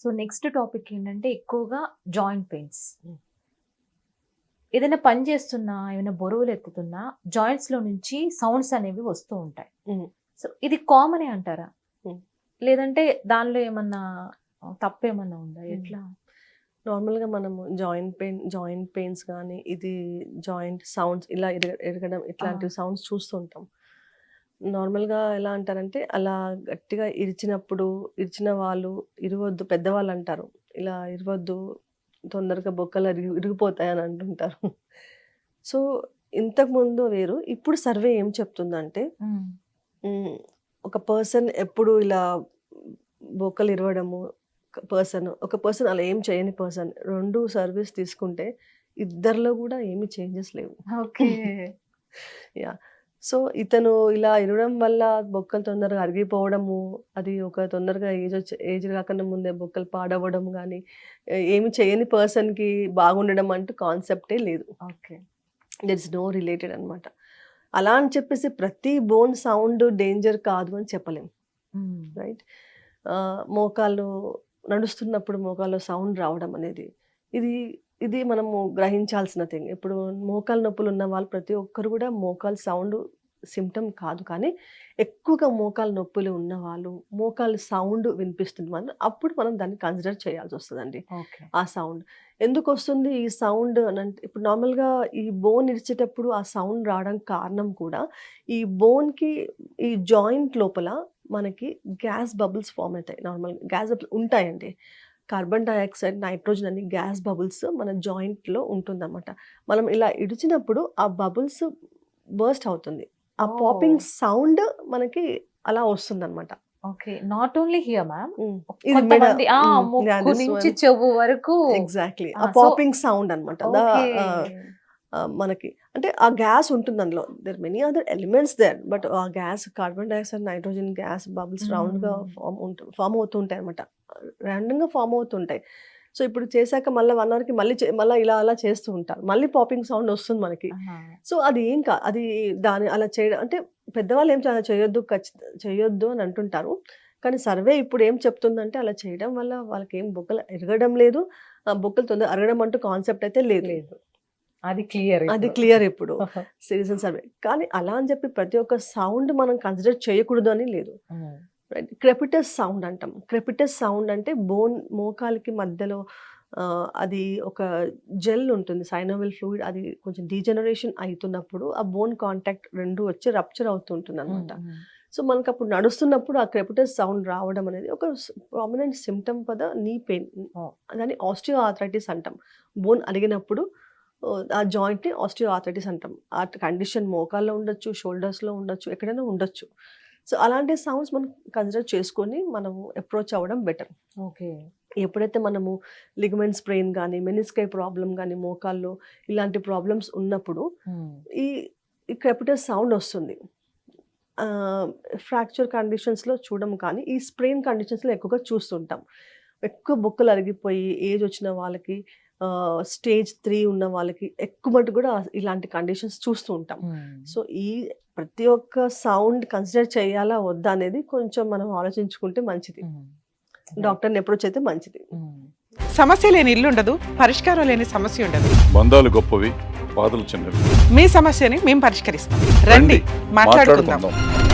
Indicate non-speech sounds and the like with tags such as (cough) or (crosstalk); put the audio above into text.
So next topic ఏంటంటే ఎక్కువగా joint pains Hmm. ఏదైనా పని చేస్తున్నా ఏమైనా బరువులు ఎత్తుతున్నా జాయింట్స్లో నుంచి సౌండ్స్ అనేవి వస్తూ ఉంటాయి Hmm. సో ఇది కామనే అంటారా Hmm. లేదంటే దానిలో ఏమన్నా తప్పేమన్నా ఉందా. ఎట్లా నార్మల్గా మనము జాయింట్ పెయిన్ జాయింట్ పెయిన్స్ కానీ ఇది జాయింట్ సౌండ్స్ ఇలా ఎరగ ఎరగడం ఇట్లాంటి సౌండ్స్ చూస్తుంటాం నార్మల్గా ఎలా అంటారంటే అలా గట్టిగా ఇరిచినప్పుడు ఇరిచిన వాళ్ళు ఇరవద్దు పెద్దవాళ్ళు అంటారు. ఇలా ఇరవద్దు తొందరగా బొక్కలు ఇరిగి ఇరిగిపోతాయి అని అంటుంటారు. సో ఇంతకుముందు వేరు ఇప్పుడు సర్వే ఏం చెప్తుందంటే. ఒక పర్సన్ ఎప్పుడు ఇలా బొక్కలు ఇరవడము పర్సన్ ఒక పర్సన్ అలా ఏం చేయని పర్సన్ రెండు సర్వీస్ తీసుకుంటే ఇద్దరిలో కూడా ఏమి చేంజెస్ లేవు. ఓకే. (laughs) సో ఇతను ఇలా ఇరవడం వల్ల బొక్కలు తొందరగా అరిగిపోవడము అది ఒక తొందరగా ఏజ్ వచ్చే ఏజ్ కాకుండా ముందే బొక్కలు పాడవడం కానీ ఏమి చేయని పర్సన్కి బాగుండడం అంటూ కాన్సెప్టే లేదు. Okay. There is no related అనమాట అలా అని చెప్పేసి ప్రతి బోన్ సౌండ్ డేంజర్ కాదు అని చెప్పలేం. Hmm. రైట్? మోకాళ్ళు నడుస్తున్నప్పుడు మోకాల్లో సౌండ్ రావడం అనేది ఇది ఇది మనము గ్రహించాల్సిన థింగ్. ఇప్పుడు మోకాలు నొప్పులు ఉన్న వాళ్ళు ప్రతి ఒక్కరు కూడా మోకాలు సౌండ్ సిమ్టమ్ కాదు. కానీ ఎక్కువగా మోకాలు నొప్పులు ఉన్న వాళ్ళు మోకాలు సౌండ్ వినిపిస్తుంది మనం అప్పుడు మనం దాన్ని కన్సిడర్ చేయాల్సి వస్తుందండి. ఆ సౌండ్. ఎందుకు వస్తుంది ఈ సౌండ్ అని అంటే ఇప్పుడు నార్మల్గా ఈ బోన్ ఇరిచేటప్పుడు ఆ సౌండ్ రావడం కారణం కూడా ఈ బోన్కి ఈ జాయింట్ లోపల మనకి గ్యాస్ బబుల్స్ ఫామ్ అవుతాయి. నార్మల్ గ్యాస్ బబుల్స్ ఉంటాయండి. కార్బన్ డైఆక్సైడ్ నైట్రోజన్ అనే గ్యాస్ బబుల్స్ మన జాయింట్లో ఉంటుందన్నమాట. మనం ఇలా ఇడిచినప్పుడు ఆ బబుల్స్ బర్స్ట్ అవుతుంది. ఆ. పాపింగ్ సౌండ్ మనకి అలా వస్తుంది okay. Not only here ma'am. ఇది కొంతమంది ఆ ముక్కు నుంచి చెవు వరకు. ఎగ్జాక్ట్లీ ఆ పాపింగ్ సౌండ్ అనమాట మనకి అంటే ఆ గ్యాస్ ఉంటుంది అందులో. There many other elements there but ఆ gas carbon dioxide nitrogen gas bubbles రౌండ్గా Mm. ఫామ్ ఉంటు ఫామ్ అవుతుంటాయి అనమాట గా ఫామ్ అవుతుంటాయి. సో ఇప్పుడు చేశాక మళ్ళీ వన్ అవర్కి మళ్ళీ మళ్ళీ ఇలా అలా చేస్తూ ఉంటారు. మళ్ళీ పాపింగ్ సౌండ్ వస్తుంది మనకి. సో అది ఏం కా అది దాని అలా చేయడం అంటే పెద్దవాళ్ళు ఏం చేయొద్దు ఖచ్చిత చేయొద్దు అని అంటుంటారు. కానీ సర్వే ఇప్పుడు ఏం చెప్తుందంటే అలా చేయడం వల్ల వాళ్ళకి ఏం బొక్కలు ఎరగడం లేదు. ఆ బొక్కలు తొందర అరగడం అంటూ కాన్సెప్ట్ అయితే లేదు. లేదు. అది క్లియర్ అది క్లియర్ ఇప్పుడు. Citizen survey. కానీ అలా అని చెప్పి ప్రతి ఒక్క సౌండ్ మనం కన్సిడర్ చేయకూడదు అని లేదు. రైట్ క్రెపిటస్ సౌండ్ అంటాం. క్రెపిటస్ సౌండ్ అంటే బోన్ మోకాలికి మధ్యలో అది ఒక జెల్ ఉంటుంది సైనోవెల్ ఫ్లూయిడ్ అది కొంచెం డీజనరేషన్ అవుతున్నప్పుడు ఆ బోన్ కాంటాక్ట్ రెండు వచ్చి రప్చర్ అవుతుంటుంది అనమాట సో మనకు అప్పుడు నడుస్తున్నప్పుడు ఆ క్రెపిటస్ సౌండ్ రావడం అనేది ఒక ప్రామినెంట్ సిమ్టమ్ పద నీ పెయిన్. దాన్ని ఆస్టియో ఆథరైటిస్ అంటాం. బోన్ అడిగినప్పుడు ఆ జాయింట్ని ఆస్టియో ఆథరైటిస్ అంటాం. ఆ కండిషన్ మోకాల్లో ఉండొచ్చు షోల్డర్స్లో ఉండొచ్చు ఎక్కడైనా ఉండొచ్చు. సో అలాంటి సౌండ్స్ మనం కన్సిడర్ చేసుకొని మనము అప్రోచ్ అవ్వడం బెటర్ ఓకే. ఎప్పుడైతే మనము లిగమెంట్ స్ప్రెయిన్ కానీ మెనిస్కై ప్రాబ్లం కానీ మోకాల్లో ఇలాంటి ప్రాబ్లమ్స్ ఉన్నప్పుడు ఈ క్రెపిటస్ సౌండ్ వస్తుంది. ఫ్రాక్చర్ కండిషన్స్లో చూడము కానీ ఈ స్ప్రెయిన్ కండిషన్స్లో ఎక్కువగా చూస్తుంటాం. ఎక్కువ బొక్కలు అరిగిపోయి ఏజ్ వచ్చిన వాళ్ళకి స్టేజ్ త్రీ ఉన్న వాళ్ళకి ఎక్కువ మటు కూడా ఇలాంటి కండిషన్స్ చూస్తూ ఉంటాం. సో ఈ ప్రతి ఒక్క సౌండ్ కన్సిడర్ చేయాలా వద్దా అనేది కొంచెం మనం ఆలోచించుకుంటే మంచిది. డాక్టర్ని అప్రోచ్ అయితే మంచిది. సమస్య లేని ఇల్లు ఉండదు పరిష్కారం లేని సమస్య ఉండదు. బంధాలు గొప్పవి బాధలు చిన్నవి. మీ సమస్యని మేము పరిష్కరిస్తాం. రండి మాట్లాడుకుందాం. మాట్లాడుకుందాం.